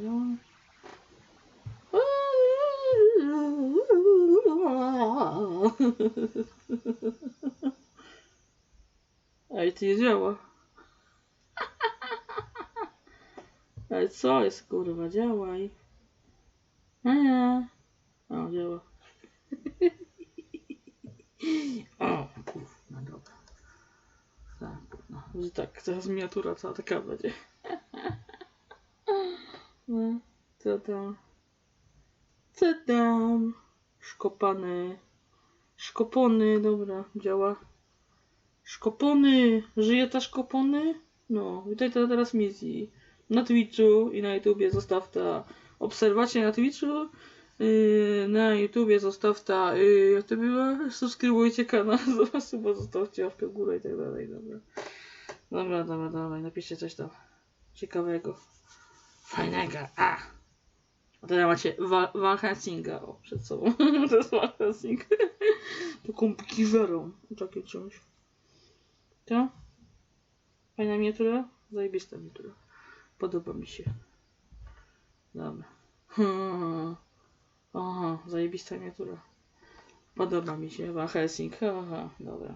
Działa. Ej, ty działa. Ej, co jest kurwa? Działaj. Eee. O, działa. O, kurwa, dobra. Tak, no. Tak, teraz miniatura cała taka będzie. No, co tam? Co tam? Szkopany. Szkopony, dobra, działa. Szkopony! Żyje ta szkopony? No, witaj to teraz misji. Na Twitchu i na YouTubie zostaw ta obserwacje na Twitchu. Yy, na YouTubie zostaw ta, yy, jak to było? Subskrybujcie kanał, zobaczcie, zostawcie łapkę w górę i tak dalej, dobra. Dobra, dobra, dobra, napiszcie coś tam ciekawego. Fajnego, a! A teraz macie Van Helsinga, o, przed sobą. to jest Van Helsing. Taką kiwerą, takie czymś. To? Fajna miniatura? Zajebista miniatura. Podoba mi się. Dobra. Aha, zajebista miniatura. Podoba mi się. Van Helsing. Ha, ha, dobra.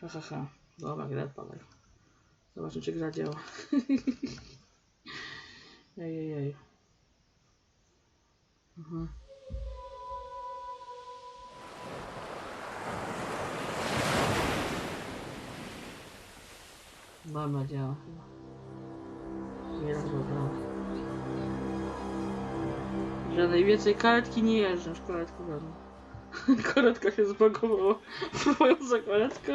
Ha, ha, ha. Dobra, gra odpalaj. Zobaczmy, czy gra działa. ej, ej, ej. Mhm. Dobra, działa raz dobra. Że najwięcej karetki nie jeżdżę, już karetkę będę. Karetka się zbagowała. Próbująca karetka.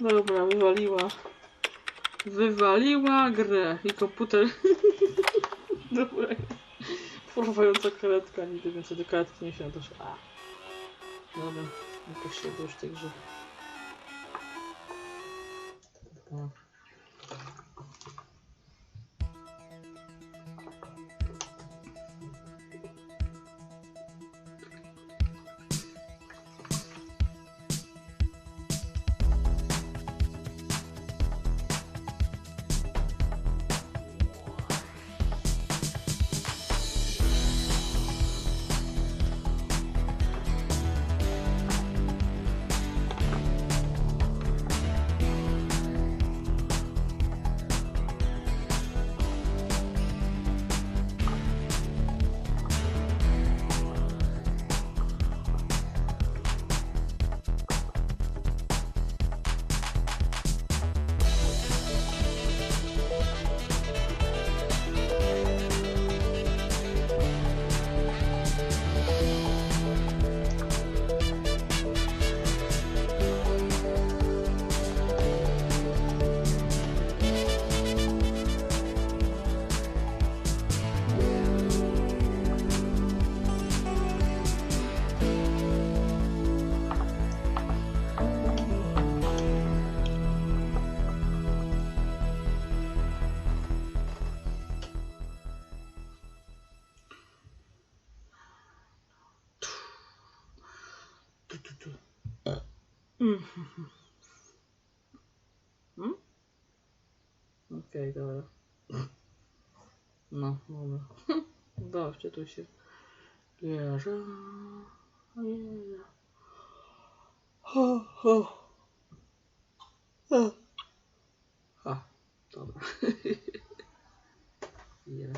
Dobra, wywaliła. Wywaliła grę i komputer. Dobra. Porwająca karetka, nigdy więcej do karetki nie się doszła. A. Dobra, jakoś się w tej grze. Dobra. No, dobra. Dobrze, tu się bierze. Jezu. Ho, ho. Ha. Ha, dobra. Ile?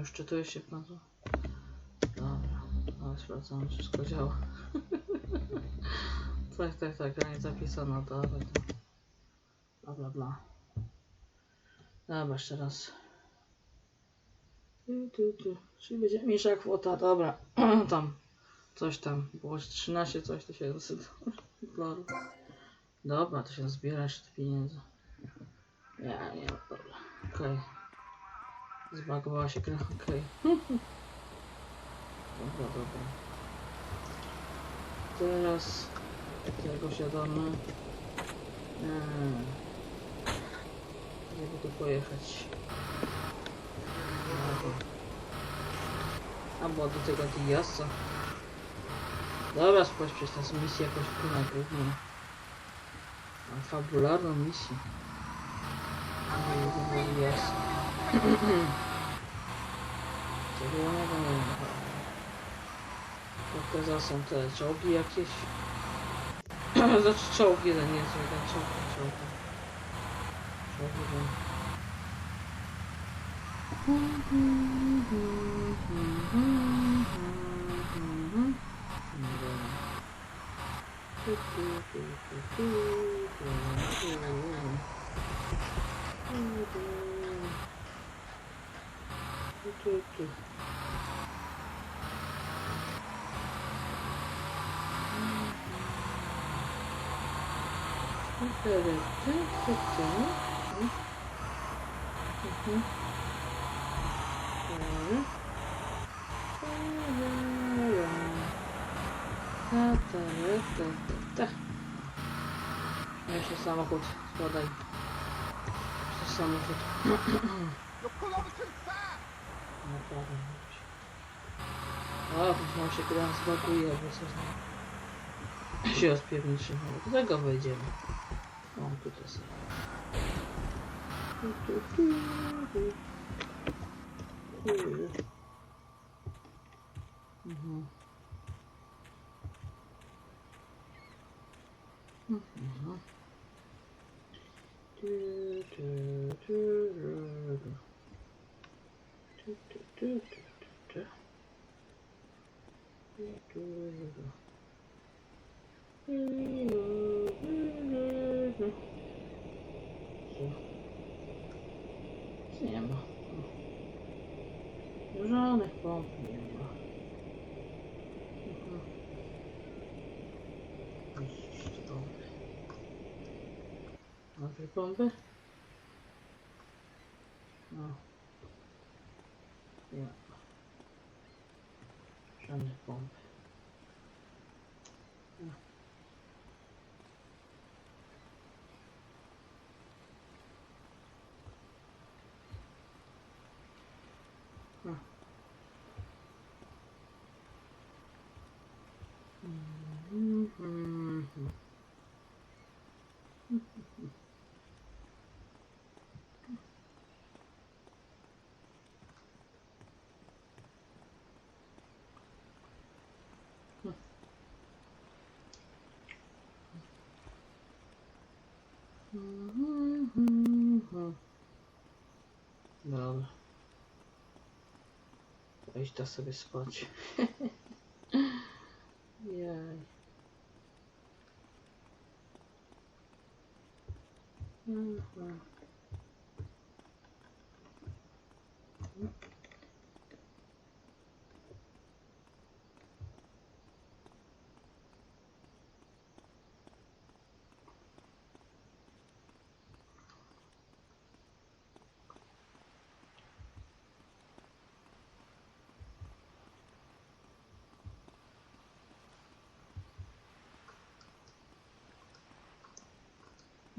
Już czytuje się pan to? Dobra, ale sprawdzam, czy wszystko działa. tak, tak, tak, gra nie zapisana, to. Bla, bla, bla. Dobra, jeszcze raz. Tu, tu, tu. Czyli będzie mniejsza kwota, dobra. tam, coś tam, było 13 coś tysięcy dolarów. Dobra, to się zbiera jeszcze te pieniądze. Ja nie dobra. Okej. Zbagowała się gra, okej. Dobra, dobra. Teraz tego siadamy. Eee. Gdzie tu pojechać? Dobra. Albo do tego Diasa. Dobra, spójrz przez nas misję jakoś na główną. Mam fabularną misję. Ale do Diasa. Czerwonego Pokazał są te czołgi jakieś. znaczy czołg jeden, nie jest jeden czołg, czołg. Czołg jeden. Jeszcze samochód, окей, окей. Интересно, хотим. Угу. Та-та-та-та-та. У меня сейчас самоход, подай. Сейчас самоход. Zbaguje, bo coś tam się rozpierniczy. No, do tego wejdziemy. O, tutaj sobie. Tu, tu, tu, tu. Tu. Żadnych pomp nie ma. Jeszcze pompy. Masz tu pompy? Dobra. Weź da sobie spać. Jaj. Mhm.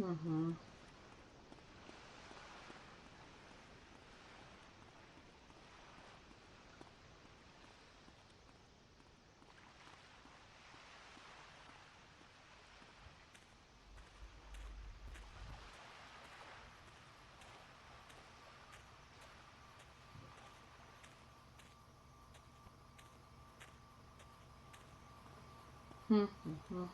Mhm. Mhm.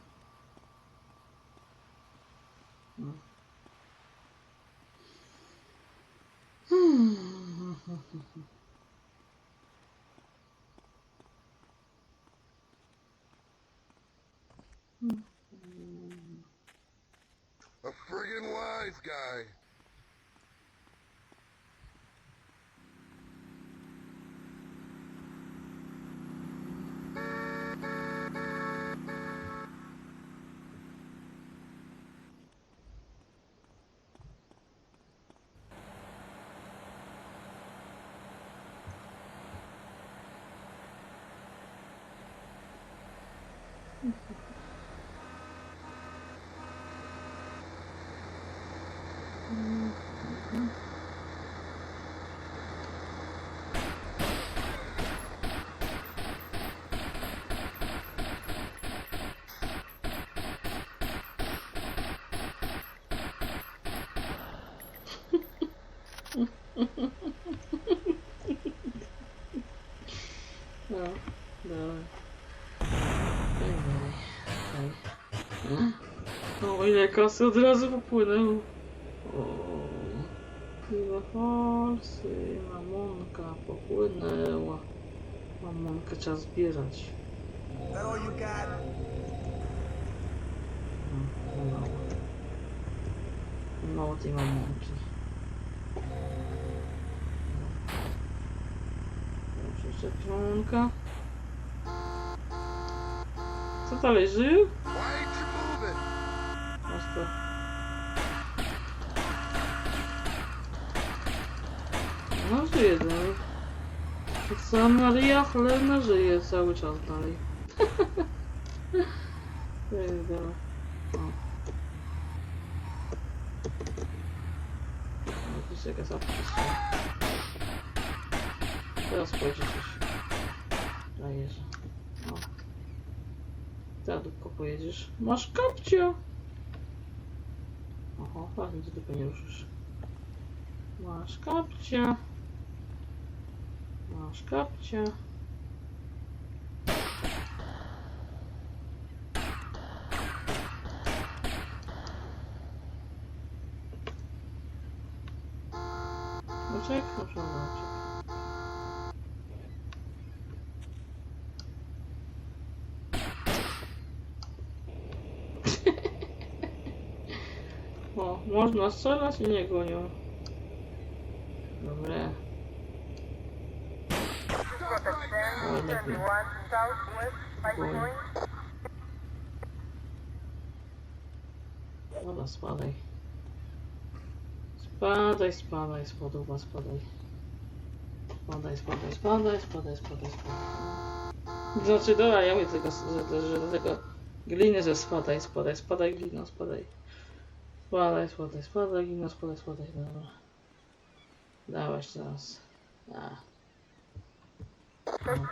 fucking wise guy. Mm-hmm. No, dawaj. Daj dalej. Daj. O, ile kasy od razu popłynęło. Ile forsy, mamonka popłynęła. Mamonkę trzeba zbierać. That all you got? No, mało. Mało tej mamonki. Mamonka. Co dalej, żył? Masz to. No żyje dalej. Tak samo Maria Chlebna żyje cały czas dalej. To Teraz dupko pojedziesz. Masz kapcia! Oho, ładnie ty tylko nie ruszysz. Masz kapcia. Masz kapcia. Uciek? Dobrze, uciek. O, można strzelać i nie gonią. Dobre. Dobra, spadaj. Spadaj, spadaj, spoduwa, spadaj. Spadaj, spadaj, spadaj, spadaj, spadaj, spadaj. Znaczy, dobra, ja mówię tylko, że, że do tego gliny, że spadaj, spadaj, spadaj, glino, spadaj. Spadaj, spadaj, spadaj, glino, spadaj, spadaj, dobra. Dawać teraz. A. No.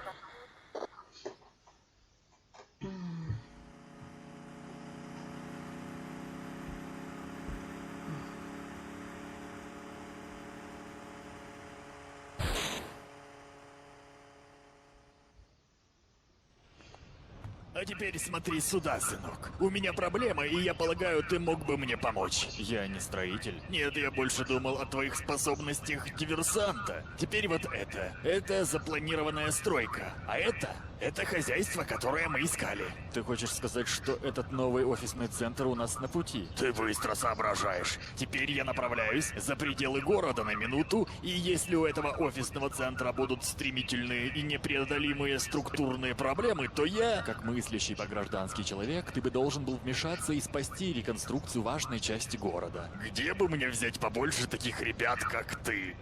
Теперь смотри сюда, сынок. У меня проблема, и я полагаю, ты мог бы мне помочь. Я не строитель. Нет, я больше думал о твоих способностях диверсанта. Теперь вот это. Это запланированная стройка. А это? Это хозяйство, которое мы искали. Ты хочешь сказать, что этот новый офисный центр у нас на пути? Ты быстро соображаешь. Теперь я направляюсь за пределы города на минуту, и если у этого офисного центра будут стремительные и непреодолимые структурные проблемы, то я... Как мыслящий по-граждански человек, ты бы должен был вмешаться и спасти реконструкцию важной части города. Где бы мне взять побольше таких ребят, как ты?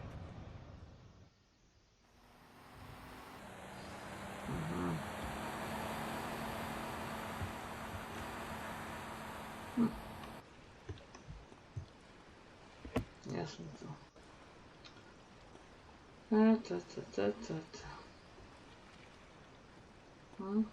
Jasne to. E, te, te, te, te, te. Hmm?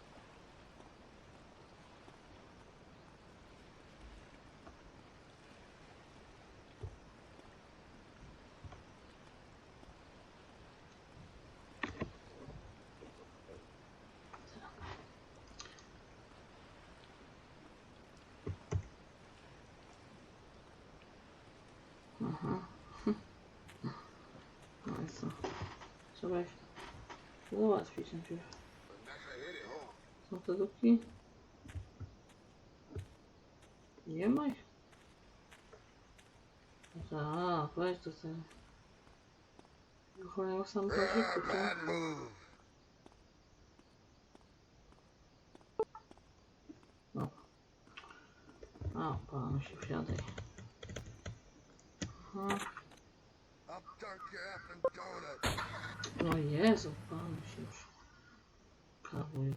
Aha. No i co? Trzeba ich załatwić najpierw. Są te dupki? Nie ma ich? A, weź do tego. Chowają sam parzyku, tak? Bad move. A, pan się wsiadaj. Aha. No Jezu, pan się już. Kabuj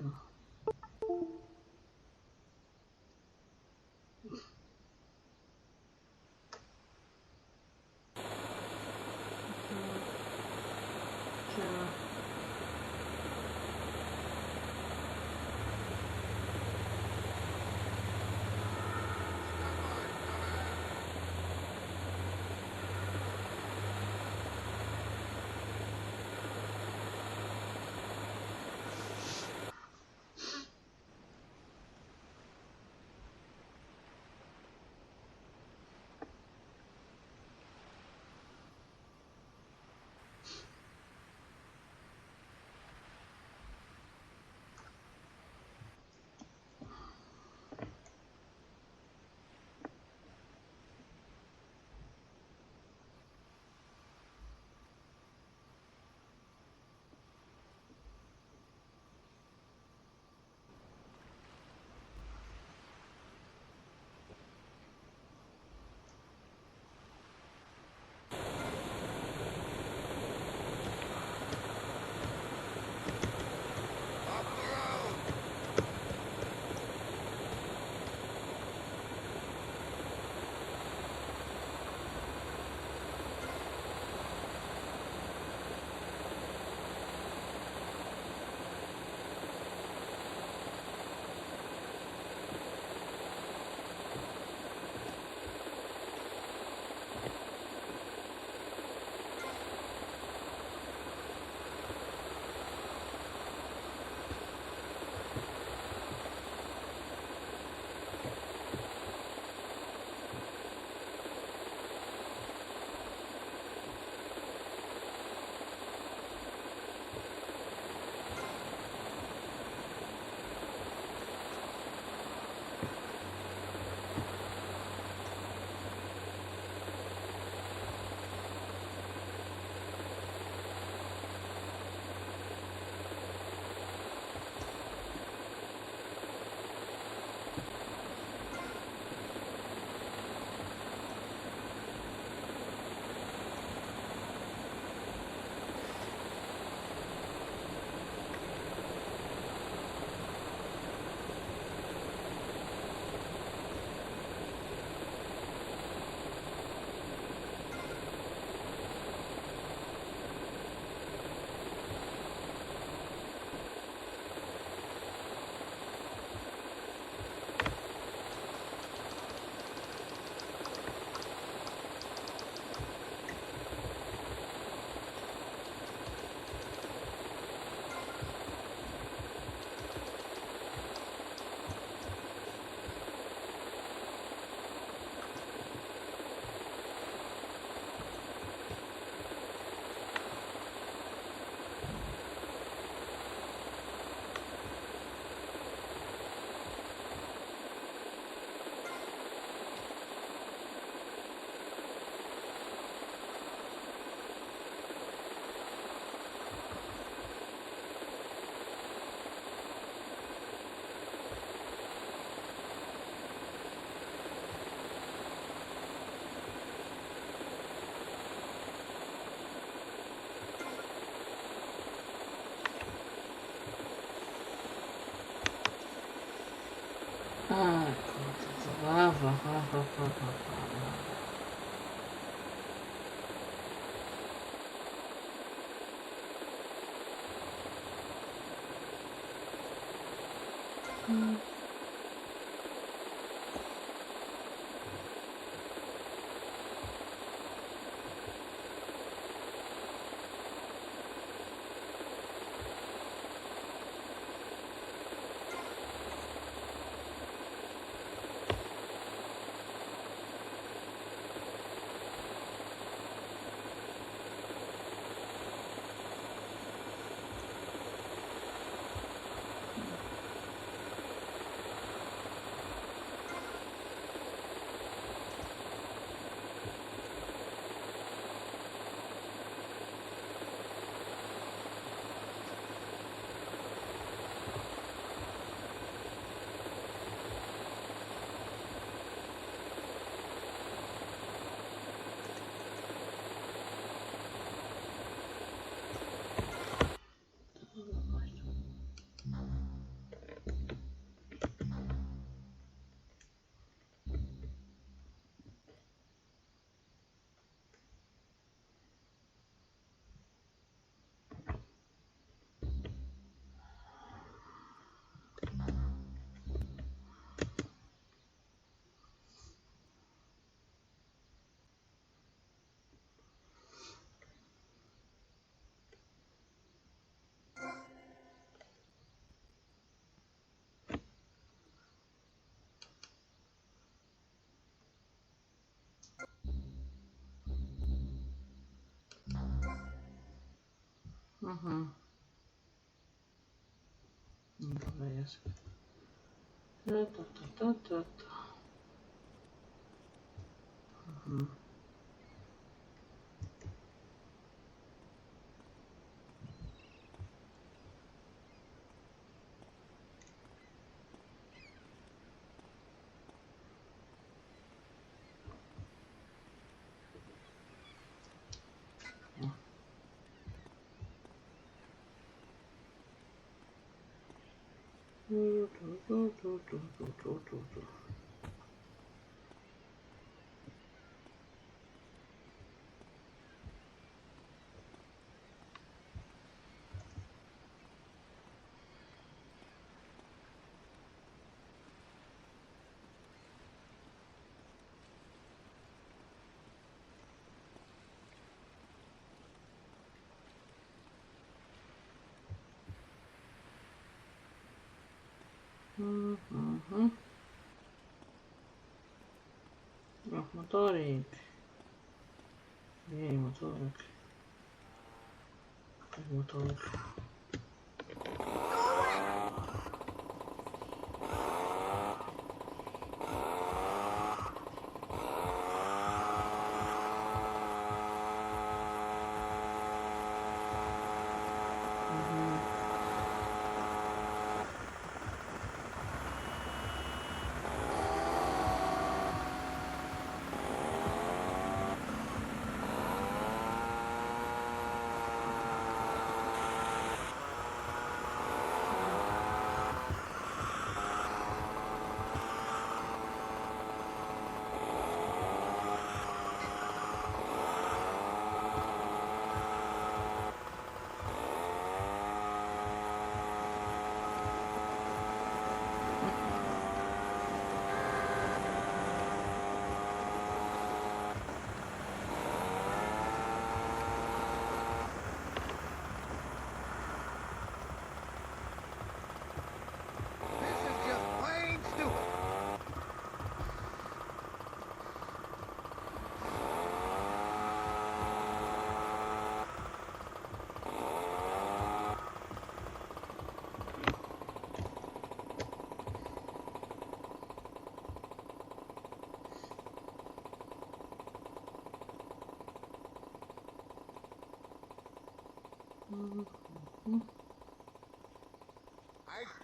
ha. Ага. Интересно. Ну, та-та-та-та-та. Ага. 뚜루뚜루뚜루뚜루뚜루 Угу. Ох, моторик. Где моторик? Моторик?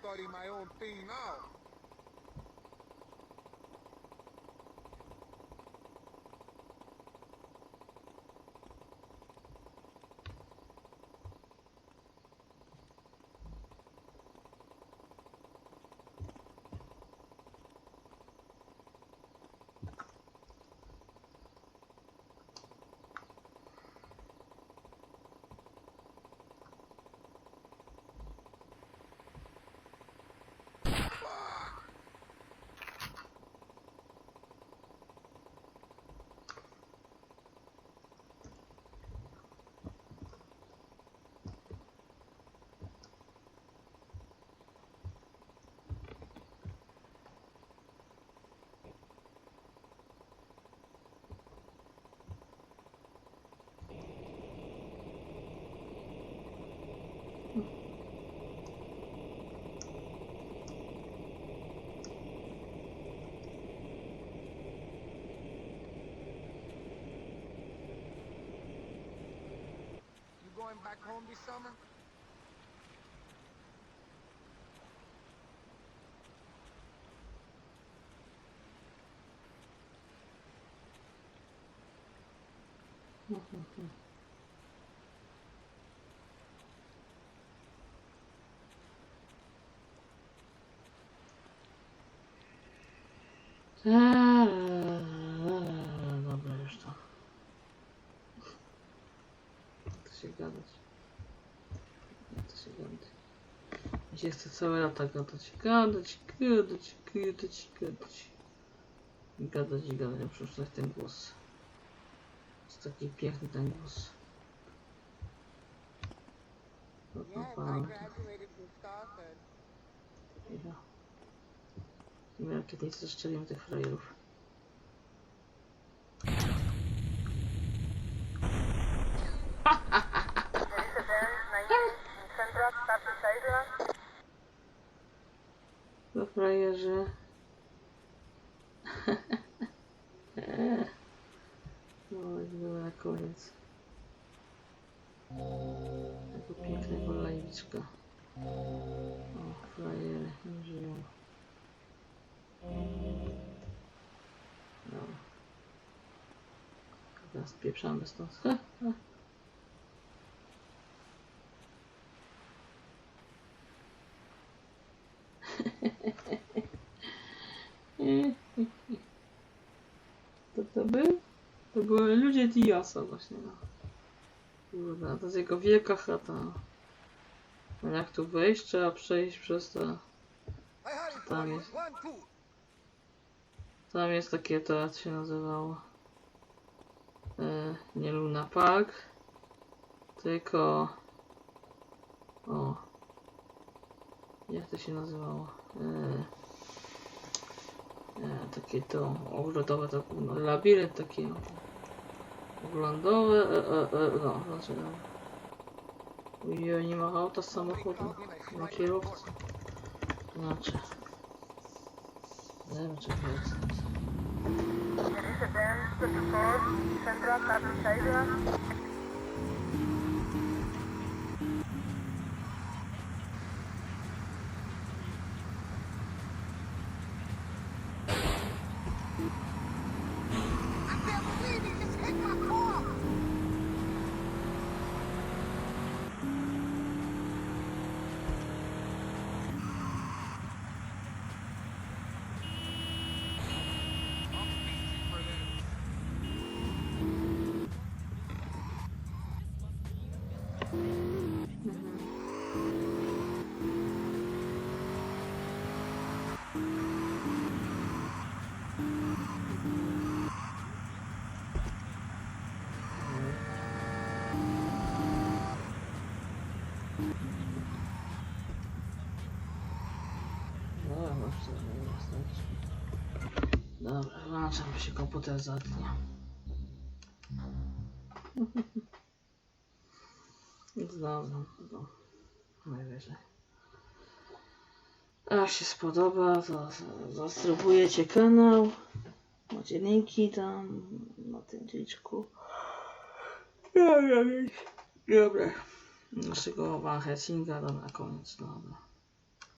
Study my own thing now. Home this summer? Dobra, już to. Jak Jak to się całe lata gadać. Gadać, gadać, gadać, gadać. I gadać i gadać, ten głos. Jest taki piękny ten głos. No. Ja. Nie wiem, kiedy zeszczeliłem tych frajerów. To frajerzy. No, były na koniec. Tego pięknego lajwiczka. O, frajery, nie żyją. No. Teraz spieprzamy stąd. To to był? To były ludzie Diasa właśnie, no. Kurde, to jest jego wielka chata. No jak tu wejść? Trzeba przejść przez it Tam jest. Tam jest takie to, jak się nazywało. E, nie Luna Park. Tylko. O. Jak to się nazywało? E, e, takie to ogrodowe, to no, labirynt taki. Oglądowe. E, e, e, no. No. Ujej, nie ma auta z samochodem. Nie ma kierowcy. Znaczy. Nie wiem, czy to jest. Dobra, bo się komputer zatnie. Dobra, no, najwyżej. Jak się spodoba, to zasubujecie kanał. Macie linki tam na tym liczku. Dobra, dobra. Naszego Van Helsinga na koniec, dobra.